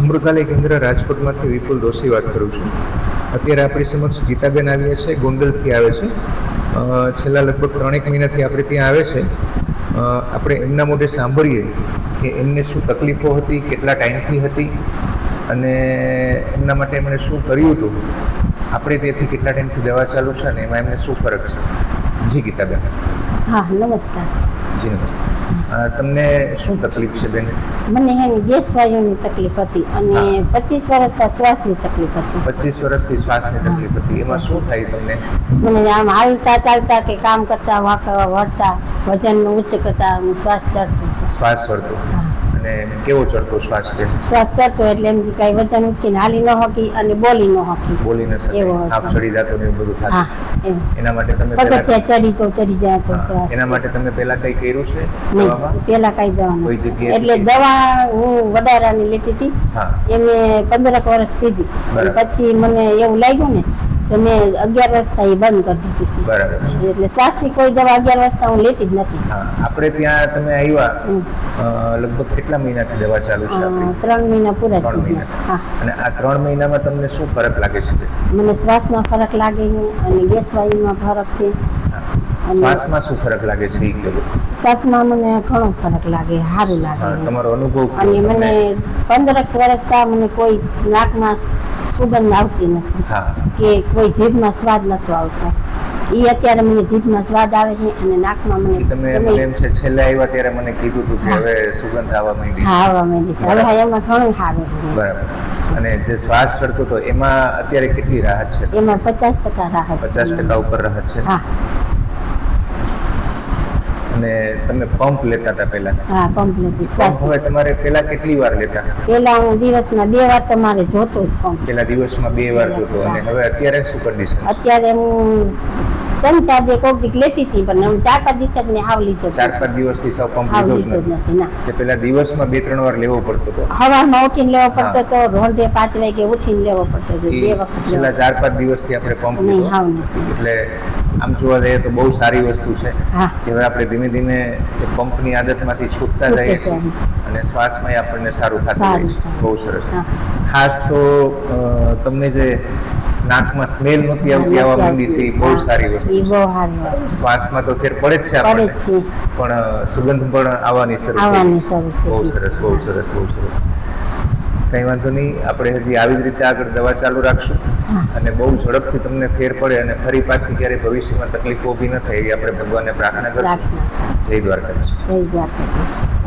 અમૃતાલય કેન્દ્ર રાજકોટમાંથી વિપુલ દોશી વાત કરું છું. અત્યારે આપણી સમક્ષ ગીતાબેન આવ્યા છે, ગોંડલથી આવે છે. છેલ્લા લગભગ ત્રણેક મહિનાથી આપણે ત્યાં આવે છે. આપણે એમના મોઢે સાંભળીએ કે એમને શું તકલીફો હતી, કેટલા ટાઈમથી હતી અને એમના માટે એમણે શું કર્યું હતું. આપણે તેથી કેટલા ટાઈમથી દવા ચાલુ છે અને એમાં એમને શું ફરક છે? જી ગીતાબેન. હા, નમસ્કાર. જી નમસ્તે તમને શું તકલીફ છે બેન? મને હે ને ગેસ વાયુની તકલીફ હતી અને. પચીસ વર્ષથી શ્વાસની તકલીફ હતી. પચીસ વર્ષથી શ્વાસની તકલીફ હતી. એમાં શું થાય તમને? મને આમ હાલતા ચાલતા કે કામ કરતા વાંકા વળતા વજન ઉચ્ચ કરતા શ્વાસ ચડતો શ્વાસ ચડતો અને કેવો ચડતો શ્વાસ છે? શ્વાસ ચડતો એટલે એમ કે કઈ વજન ઉચકીને હાલી ન હોકી અને બોલી ન હોકી. બોલી ન શકે આપ ચડી જાતો ને બધું થાય. એના માટે તમે પહેલા પગથિયા ચડી તો ચડી જાય તો એના માટે તમે પહેલા કઈ કર્યું છે નહીં પેલા કઈ દવા કોઈ જગ્યાએ એટલે દવા હું વધારાની લેતી હતી. હા. એમે પંદરક વર્ષ પીધી પછી મને એવું લાગ્યું ને તો મેં અગિયાર વર્ષથી એ બંધ કરી દીધું છે. બરાબર એટલે શ્વાસની કોઈ દવા અગિયાર વર્ષથી હું લેતી જ નથી. આપણે ત્યાં તમે આવ્યા લગભગ કેટલા મહિનાથી દવા ચાલુ છે ત્રણ મહિના પૂરા ત્રણ મહિના. અને આ ત્રણ મહિનામાં તમને શું ફરક લાગે છે? મને શ્વાસમાં ફરક લાગે છે અને ગેસ વાયુમાં ફરક છે. શ્વાસમાં શું ફરક લાગે છે? એ કહો શ્વાસમાં મને ઘણો ફરક લાગે સારું લાગે. તમારો અનુભવ અને મને પંદરક વર્ષ મને કોઈ નાકમાં સુગંધ આવતી નથી. કે કોઈ જીભમાં સ્વાદ નતો આવતો. એ અત્યારે મને જીભમાં સ્વાદ આવે છે અને નાકમાં મને તમે મને એમ છે છેલ્લે આવ્યા ત્યારે મને કીધું હતું કે હવે સુગંધ આવવા માંડી. હા આવવા માંડી હવે એમાં ઘણું સારું બરાબર. અને જે શ્વાસ ચડતો હતો એમાં અત્યારે કેટલી રાહત છે? એમાં પચાસ ટકા રાહત પચાસ ટકા ઉપર રાહત છે? હા. અને તમે પંપ લેતા હતા પહેલા? હા કમ્પ્લીટ પંપ હવે તમારે પહેલા કેટલી વાર લેતા? પહેલા હું દિવસમાં બે વાર તમારે જોતો જ પંપ પહેલા દિવસમાં બે વાર જોતો અને હવે અત્યારે શું કન્ડિશન અત્યારે હું ત્રણ ચાર દે કોક દીક લેતી હતી પણ હું ચાર પાંચ દિવસ જ મેં હાવ લીધો ચાર પાંચ દિવસથી સૌ પંપ લીધો જ નથી. નથી ના. જે પહેલા દિવસમાં બે ત્રણ વાર લેવો પડતો હતો. હવામાં ઉઠીને લેવો પડતો હતો રોંઢે પાંચ વાગે ઉઠીને લેવો પડતો હતો બે વખત છેલ્લા ચાર પાંચ દિવસથી આપણે પંપ લીધો. હાવ એટલે આમ જોવા જઈએ તો બહુ સારી વસ્તુ છે. કે હવે આપણે ધીમે ધીમે પંપની આદતમાંથી છૂટતા જઈએ છીએ અને શ્વાસમાં આપણને સારું થતું જાય છે. બહુ સરસ. ખાસ તો તમને જે નાકમાં સ્મેલ નથી આવતી આવવા માંડી છે એ બહુ સારી વસ્તુ છે. શ્વાસમાં તો ફેર પડે જ છે આપણે આપણને. પણ સુગંધ પણ આવવાની શરૂ બહુ સરસ બહુ સરસ બહુ સરસ. કંઈ વાંધો નહીં. આપણે હજી આવી જ રીતે આગળ દવા ચાલુ રાખશું. અને બહુ ઝડપથી તમને ફેર પડે અને ફરી પાછી ક્યારે ભવિષ્યમાં તકલીફો ઊભી ન થાય એવી આપણે ભગવાનને પ્રાર્થના. કરશું. જય દ્વારકાધીશ. જય દ્વારકાધીશ.